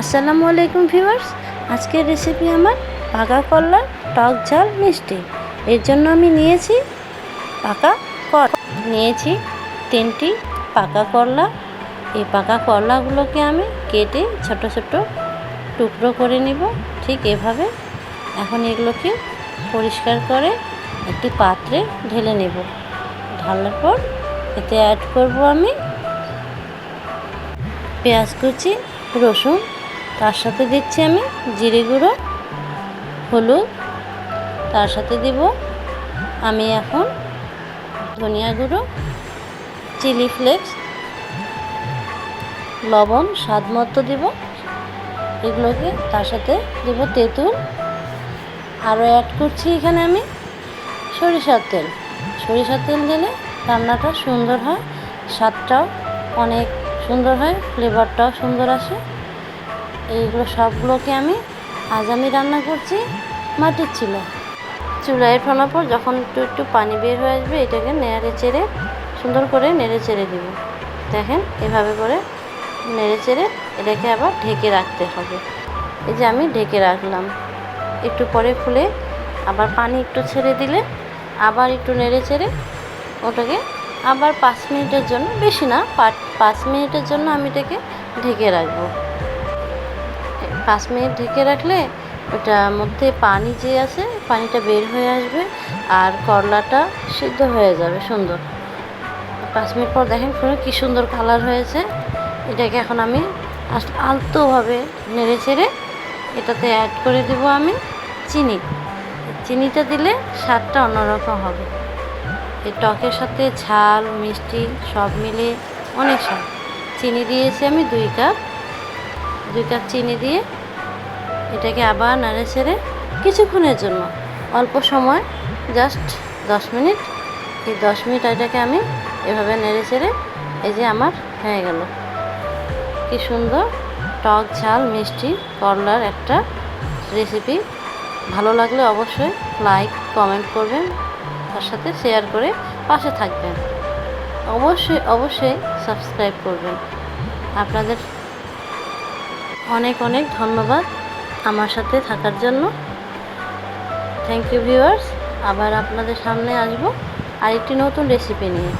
আসসালামু আলাইকুম ভিউয়ার্স। আজকের রেসিপি আমার পাকা করলা টক ঝাল মিষ্টি। এর জন্য আমি নিয়েছি পাকা কর নিয়েছি তিনটি পাকা করলা। এই পাকা করলাগুলোকে আমি কেটে ছোট ছোট টুকরো করে নিব। ঠিক এভাবে এখন এগুলোকে পরিষ্কার করে একটি পাত্রে ঢেলে নেব। ঢালার পর এতে অ্যাড করব আমি পেঁয়াজ কুচি, রসুন তার সাথে দিচ্ছি আমি জিরে গুঁড়ো, হলুদ। তার সাথে দিব আমি এখন ধনিয়া গুঁড়ো, চিলি ফ্লেক্স, লবণ, স্বাদ মতো দিব। এগুলোকে তার সাথে দেব তেঁতুল। আরও অ্যাড করছি এখানে আমি সরিষার তেল। সরিষার তেল দিলে রান্নাটা সুন্দর হয়, স্বাদটাও অনেক সুন্দর হয় ফ্লেভারটাও সুন্দর আসে। এইগুলো সবগুলোকে আমি, আজ আমি রান্না করছি মাটির চুলা চুলায় ফোনার পর যখন একটু একটু পানি বের হয়ে আসবে, এটাকে নেড়ে চেড়ে সুন্দর করে নেড়ে চেড়ে দিব দেখেন, এভাবে করে নেড়ে চেড়ে এটাকে আবার ঢেকে রাখতে হবে। এই যে আমি ঢেকে রাখলাম। একটু পরে ফুলে আবার পানি একটু ছেড়ে দিলে আবার একটু নেড়ে চেড়ে ওটাকে আবার পাঁচ মিনিটের জন্য, বেশি না, পাঁচ মিনিটের জন্য আমি এটাকে ঢেকে রাখব। পাঁচ মিনিট ঢেকে রাখলে ওটার মধ্যে পানি যে আছে, পানিটা বের হয়ে আসবে আর করলাটা সিদ্ধ হয়ে যাবে সুন্দর। পাঁচ মিনিট পর দেখেন পুরো কী সুন্দর কালার হয়েছে। এটাকে এখন আমি আলতোভাবে নেড়ে চেড়ে এটাতে অ্যাড করে দেব আমি চিনি। চিনিটা দিলে স্বাদটা অন্যরকম হবে। এই টকের সাথে ঝাল, মিষ্টি সব মিলিয়ে অনেক স্বাদ। চিনি দিয়েছি আমি দুই কাপ। দুই কাপ চিনি দিয়ে এটাকে আবার নাড়ে ছেড়ে কিছুক্ষণের জন্য অল্প সময় জাস্ট দশ মিনিট। এই দশ মিনিট এটাকে আমি এভাবে নেড়ে চেড়ে এই যে আমার হয়ে গেল। কি সুন্দর টক ঝাল, মিষ্টি, করলার একটা রেসিপি ভালো লাগলে অবশ্যই লাইক কমেন্ট করবেন, তার সাথে শেয়ার করে পাশে থাকবেন। অবশ্যই অবশ্যই সাবস্ক্রাইব করবেন। আপনাদের অনেক অনেক ধন্যবাদ আমার সাথে থাকার জন্য। থ্যাংক ইউ ভিউয়ার্স আবার আপনাদের সামনে আসব আরেকটি নতুন রেসিপি নিয়ে।